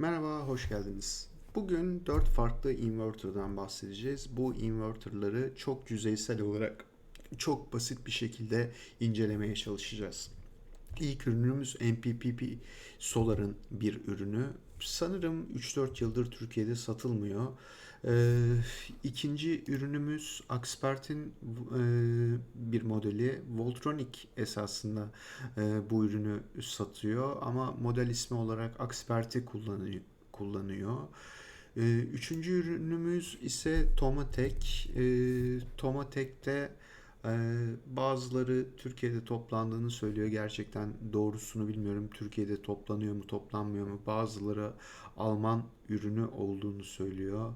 Merhaba, hoş geldiniz. Bugün 4 farklı inverter'dan bahsedeceğiz. Bu inverter'ları çok yüzeysel olarak, çok basit bir şekilde incelemeye çalışacağız. İlk ürünümüz MPPP Solar'ın bir ürünü. Sanırım 3-4 yıldır Türkiye'de satılmıyor. Ee, ikinci ürünümüz Axpert'in e, bir modeli. Voltronic esasında e, bu ürünü satıyor ama model ismi olarak Axpert'i kullanıyor. kullanıyor. Ee, Üçüncü ürünümüz ise Tomatek. Ee, Tomatek'te ee, bazıları Türkiye'de toplandığını söylüyor. Gerçekten doğrusunu bilmiyorum. Türkiye'de toplanıyor mu, toplanmıyor mu? Bazıları Alman ürünü olduğunu söylüyor.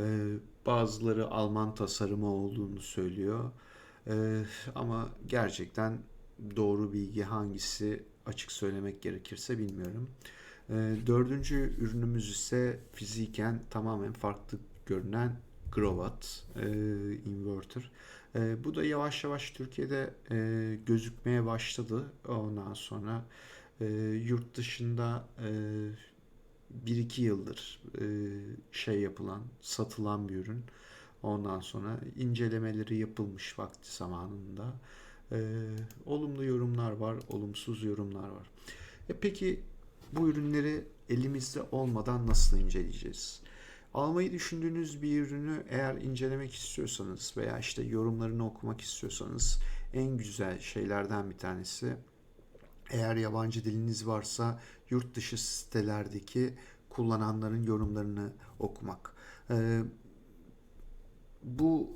Ee, bazıları Alman tasarımı olduğunu söylüyor. Ee, ama gerçekten doğru bilgi hangisi açık söylemek gerekirse bilmiyorum. Ee, dördüncü ürünümüz ise fiziken tamamen farklı görünen Grovat e, inverter. Bu da yavaş yavaş Türkiye'de e, gözükmeye başladı. Ondan sonra e, yurt dışında e, 1-2 yıldır e, şey yapılan, satılan bir ürün. Ondan sonra incelemeleri yapılmış vakti zamanında. E, olumlu yorumlar var, olumsuz yorumlar var. E peki bu ürünleri elimizde olmadan nasıl inceleyeceğiz? Almayı düşündüğünüz bir ürünü eğer incelemek istiyorsanız veya işte yorumlarını okumak istiyorsanız en güzel şeylerden bir tanesi eğer yabancı diliniz varsa yurt dışı sitelerdeki kullananların yorumlarını okumak. Ee, bu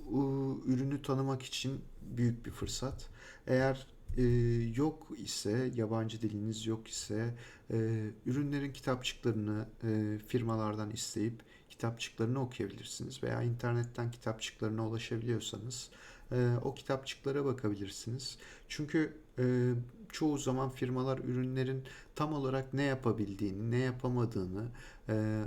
ürünü tanımak için büyük bir fırsat. Eğer e, yok ise, yabancı diliniz yok ise e, ürünlerin kitapçıklarını e, firmalardan isteyip kitapçıklarını okuyabilirsiniz veya internetten kitapçıklarına ulaşabiliyorsanız o kitapçıklara bakabilirsiniz. Çünkü e, çoğu zaman firmalar ürünlerin tam olarak ne yapabildiğini, ne yapamadığını e,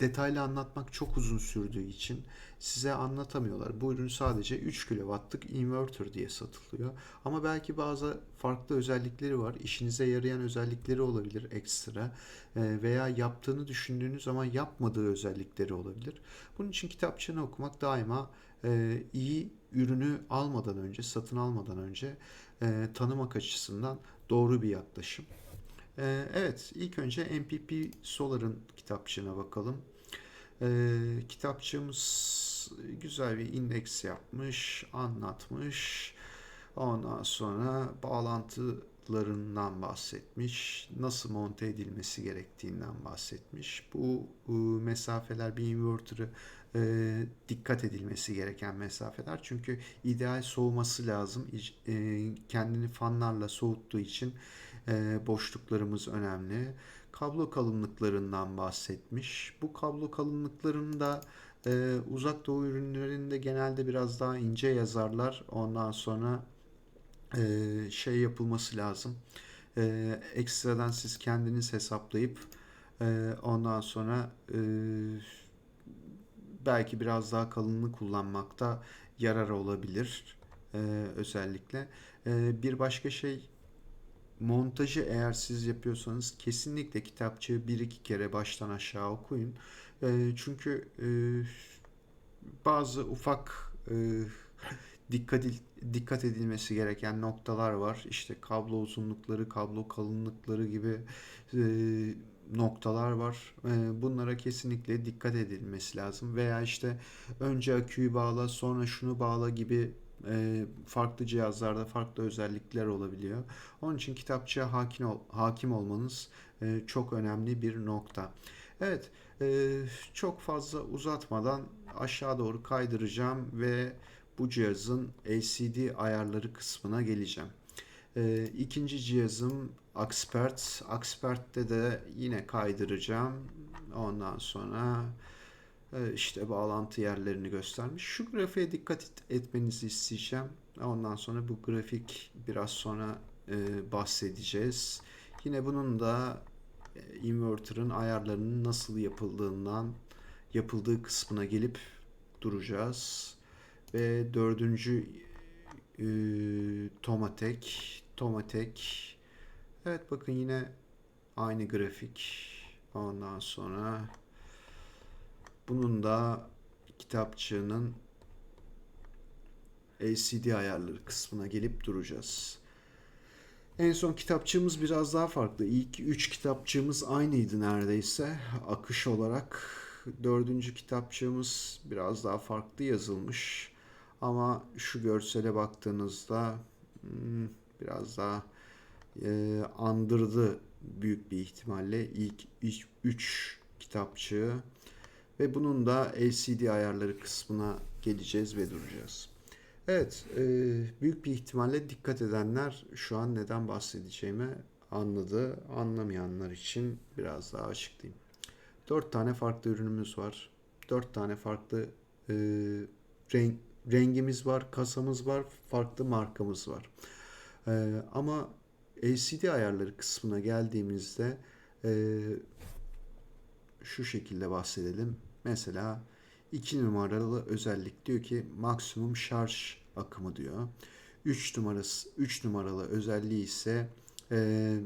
detaylı anlatmak çok uzun sürdüğü için size anlatamıyorlar. Bu ürün sadece 3 kW'lık inverter diye satılıyor. Ama belki bazı farklı özellikleri var. İşinize yarayan özellikleri olabilir ekstra Ee, veya yaptığını düşündüğünüz ama yapmadığı özellikleri olabilir. Bunun için kitapçığını okumak daima e, iyi ürünü almadan önce, satın almadan önce e, tanımak açısından doğru bir yaklaşım. Ee, evet, ilk önce MPP Solar'ın kitapçığına bakalım. Ee, kitapçığımız güzel bir indeks yapmış, anlatmış. Ondan sonra bağlantılarından bahsetmiş, nasıl monte edilmesi gerektiğinden bahsetmiş. Bu e, mesafeler bir inverter'ı e, dikkat edilmesi gereken mesafeler. Çünkü ideal soğuması lazım. E, kendini fanlarla soğuttuğu için e, boşluklarımız önemli. Kablo kalınlıklarından bahsetmiş. Bu kablo kalınlıklarında e, uzak doğu ürünlerinde genelde biraz daha ince yazarlar. Ondan sonra e, şey yapılması lazım. E, ekstradan siz kendiniz hesaplayıp e, ondan sonra e, belki biraz daha kalınlığı kullanmakta yarar olabilir e, özellikle. E, bir başka şey montajı eğer siz yapıyorsanız kesinlikle kitapçığı bir iki kere baştan aşağı okuyun. E, çünkü e, bazı ufak e, dikkat dikkat edilmesi gereken noktalar var. İşte kablo uzunlukları, kablo kalınlıkları gibi e, noktalar var. E, bunlara kesinlikle dikkat edilmesi lazım. Veya işte önce aküyü bağla, sonra şunu bağla gibi e, farklı cihazlarda farklı özellikler olabiliyor. Onun için kitapçıya hakim, ol, hakim olmanız e, çok önemli bir nokta. Evet, e, çok fazla uzatmadan aşağı doğru kaydıracağım ve bu cihazın LCD ayarları kısmına geleceğim. E, ikinci cihazım Axpert. Axpert'te de yine kaydıracağım. Ondan sonra e, işte bağlantı yerlerini göstermiş. Şu grafiğe dikkat etmenizi isteyeceğim. Ondan sonra bu grafik biraz sonra e, bahsedeceğiz. Yine bunun da e, inverter'ın ayarlarının nasıl yapıldığından yapıldığı kısmına gelip duracağız. Ve dördüncü e, Tomatek Tomatek Evet bakın yine aynı grafik Ondan sonra bunun da kitapçığının LCD ayarları kısmına gelip duracağız. En son kitapçığımız biraz daha farklı. İlk 3 kitapçığımız aynıydı neredeyse akış olarak. Dördüncü kitapçığımız biraz daha farklı yazılmış. Ama şu görsele baktığınızda hmm, biraz daha e, andırdı büyük bir ihtimalle ilk 3 kitapçığı. Ve bunun da LCD ayarları kısmına geleceğiz ve duracağız. Evet, e, büyük bir ihtimalle dikkat edenler şu an neden bahsedeceğimi anladı. Anlamayanlar için biraz daha açıklayayım. Dört tane farklı ürünümüz var. Dört tane farklı e, renk, rengimiz var, kasamız var, farklı markamız var. E, ama LCD ayarları kısmına geldiğimizde e, şu şekilde bahsedelim. Mesela 2 numaralı özellik diyor ki maksimum şarj akımı diyor. 3 numarası 3 numaralı özelliği ise e,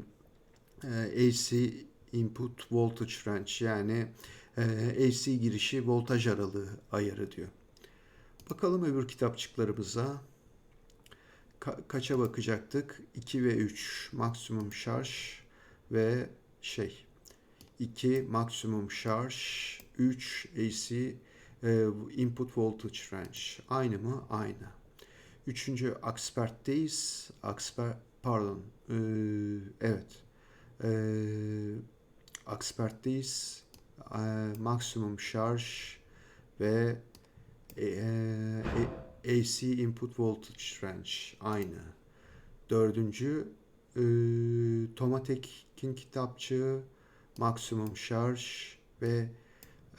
e, AC input voltage range yani e, AC girişi voltaj aralığı ayarı diyor. Bakalım öbür kitapçıklarımıza. Ka- kaça bakacaktık? 2 ve 3 maksimum şarj ve şey 2 maksimum şarj 3 AC e, input voltage range aynı mı? Aynı. Üçüncü Axpert'teyiz. Axper pardon. E, evet. E, Axpert'teyiz. E, maksimum şarj ve e, e, AC input voltage range aynı. Dördüncü e, Tomatek'in kitapçığı maksimum şarj ve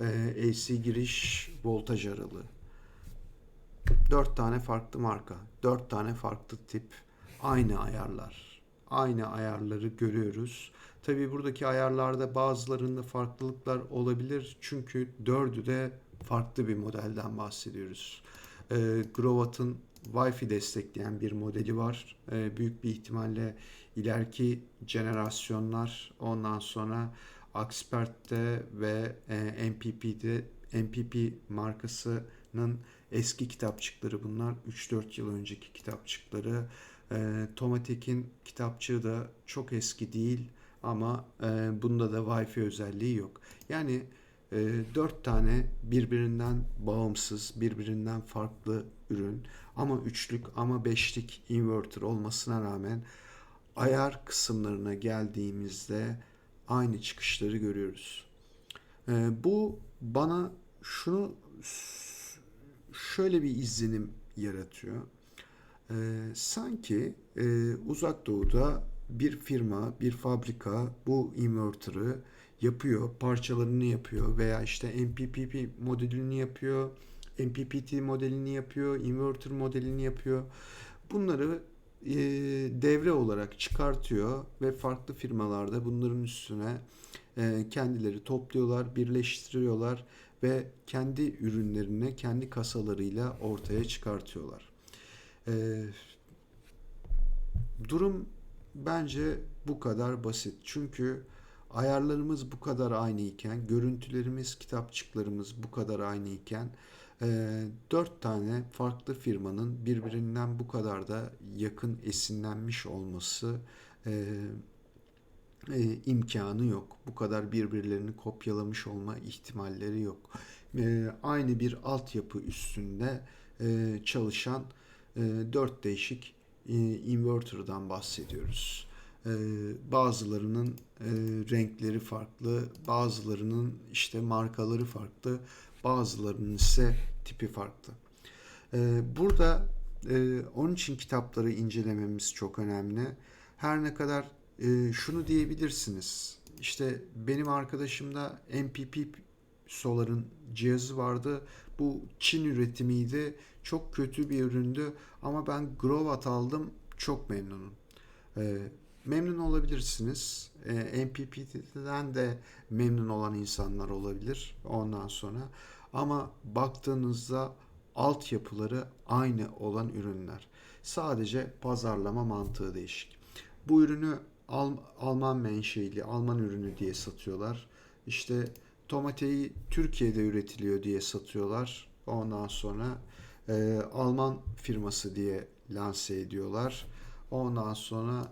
e, AC giriş voltaj aralığı. Dört tane farklı marka, dört tane farklı tip, aynı ayarlar. Aynı ayarları görüyoruz. Tabi buradaki ayarlarda bazılarında farklılıklar olabilir. Çünkü dördü de farklı bir modelden bahsediyoruz. E, Grovat'ın Wi-Fi destekleyen bir modeli var. E, büyük bir ihtimalle ileriki jenerasyonlar ondan sonra Axpert'te ve e, MPP'de MPP markasının eski kitapçıkları bunlar. 3-4 yıl önceki kitapçıkları. E, Tomatek'in kitapçığı da çok eski değil ama e, bunda da Wi-Fi özelliği yok. Yani e, 4 tane birbirinden bağımsız, birbirinden farklı ürün ama üçlük ama beşlik inverter olmasına rağmen ayar kısımlarına geldiğimizde aynı çıkışları görüyoruz. E, bu bana şunu şöyle bir izlenim yaratıyor. E, sanki e, uzak doğuda bir firma, bir fabrika bu inverter'ı yapıyor, parçalarını yapıyor veya işte MPPT modelini yapıyor, MPPT modelini yapıyor, inverter modelini yapıyor. Bunları e, devre olarak çıkartıyor ve farklı firmalarda bunların üstüne e, kendileri topluyorlar, birleştiriyorlar ve kendi ürünlerini kendi kasalarıyla ortaya çıkartıyorlar. E, durum bence bu kadar basit. Çünkü ayarlarımız bu kadar aynı iken, görüntülerimiz, kitapçıklarımız bu kadar aynı iken e, dört tane farklı firmanın birbirinden bu kadar da yakın esinlenmiş olması e, imkanı yok. Bu kadar birbirlerini kopyalamış olma ihtimalleri yok. Aynı bir altyapı üstünde çalışan e, dört değişik inverter'dan bahsediyoruz. E, bazılarının e, renkleri farklı, bazılarının işte markaları farklı, bazılarının ise tipi farklı. E, burada e, onun için kitapları incelememiz çok önemli. Her ne kadar e, şunu diyebilirsiniz. İşte benim arkadaşımda MPP Solar'ın cihazı vardı. Bu Çin üretimiydi. Çok kötü bir üründü ama ben Grovat aldım. Çok memnunum. E, memnun olabilirsiniz. E, MPP'den de memnun olan insanlar olabilir ondan sonra. Ama baktığınızda altyapıları aynı olan ürünler. Sadece pazarlama mantığı değişik. Bu ürünü Al, Alman menşeili, Alman ürünü diye satıyorlar. işte domateyi Türkiye'de üretiliyor diye satıyorlar. Ondan sonra e, Alman firması diye lanse ediyorlar. Ondan sonra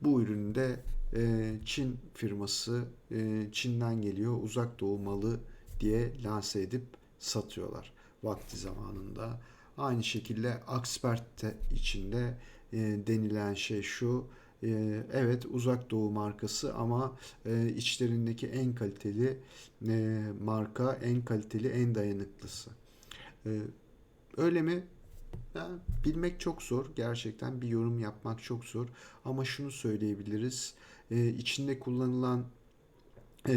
bu ürünü de e, Çin firması e, Çin'den geliyor uzak doğu malı diye lanse edip satıyorlar vakti zamanında. Aynı şekilde Axpert de içinde e, denilen şey şu. e, evet uzak doğu markası ama e, içlerindeki en kaliteli e, marka, en kaliteli, en dayanıklısı. E, öyle mi? Ya, bilmek çok zor. Gerçekten bir yorum yapmak çok zor. Ama şunu söyleyebiliriz. E, içinde kullanılan e,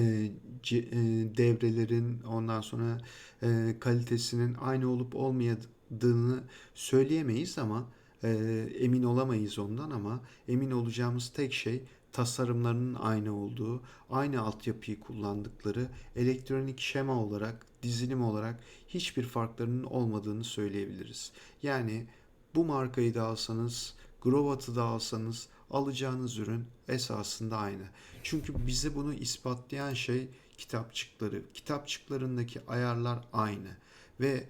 ce- e, devrelerin ondan sonra e, kalitesinin aynı olup olmadığını söyleyemeyiz ama e, emin olamayız ondan ama emin olacağımız tek şey tasarımlarının aynı olduğu, aynı altyapıyı kullandıkları, elektronik şema olarak, dizilim olarak hiçbir farklarının olmadığını söyleyebiliriz. Yani bu markayı da alsanız, Grovat'ı da alsanız alacağınız ürün esasında aynı. Çünkü bize bunu ispatlayan şey kitapçıkları. Kitapçıklarındaki ayarlar aynı ve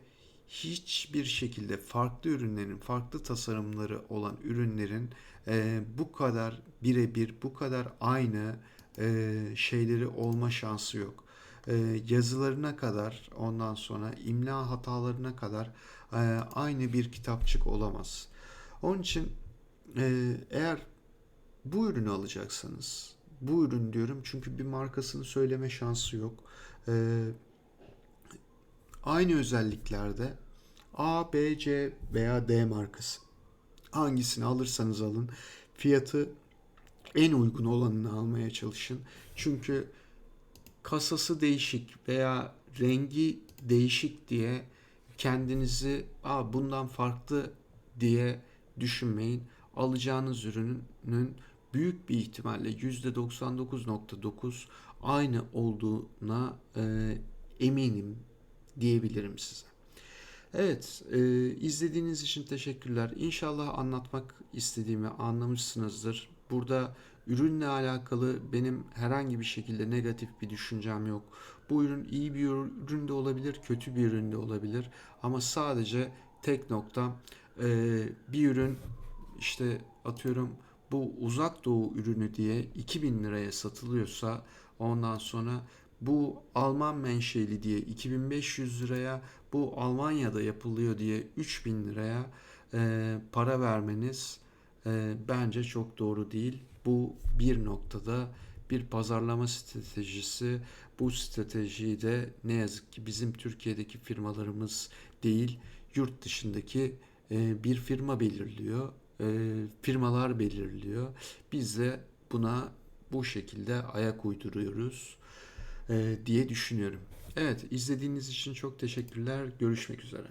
hiçbir şekilde farklı ürünlerin, farklı tasarımları olan ürünlerin e, bu kadar birebir, bu kadar aynı e, şeyleri olma şansı yok. E, yazılarına kadar, ondan sonra imla hatalarına kadar e, aynı bir kitapçık olamaz. Onun için e, eğer bu ürünü alacaksanız, bu ürün diyorum çünkü bir markasını söyleme şansı yok. Ee, aynı özelliklerde A, B, C veya D markası. Hangisini alırsanız alın. Fiyatı en uygun olanını almaya çalışın. Çünkü kasası değişik veya rengi değişik diye kendinizi Aa, bundan farklı diye düşünmeyin. Alacağınız ürünün büyük bir ihtimalle %99.9 aynı olduğuna e, eminim diyebilirim size. Evet, e, izlediğiniz için teşekkürler. İnşallah anlatmak istediğimi anlamışsınızdır. Burada ürünle alakalı benim herhangi bir şekilde negatif bir düşüncem yok. Bu ürün iyi bir ürün de olabilir, kötü bir ürün de olabilir. Ama sadece tek nokta e, bir ürün işte atıyorum bu uzak doğu ürünü diye 2000 liraya satılıyorsa ondan sonra bu Alman menşeli diye 2500 liraya bu Almanya'da yapılıyor diye 3000 liraya e, para vermeniz e, bence çok doğru değil. Bu bir noktada bir pazarlama stratejisi. Bu stratejiyi de ne yazık ki bizim Türkiye'deki firmalarımız değil, yurt dışındaki e, bir firma belirliyor. E, firmalar belirliyor. Biz de buna bu şekilde ayak uyduruyoruz e, diye düşünüyorum. Evet, izlediğiniz için çok teşekkürler. Görüşmek üzere.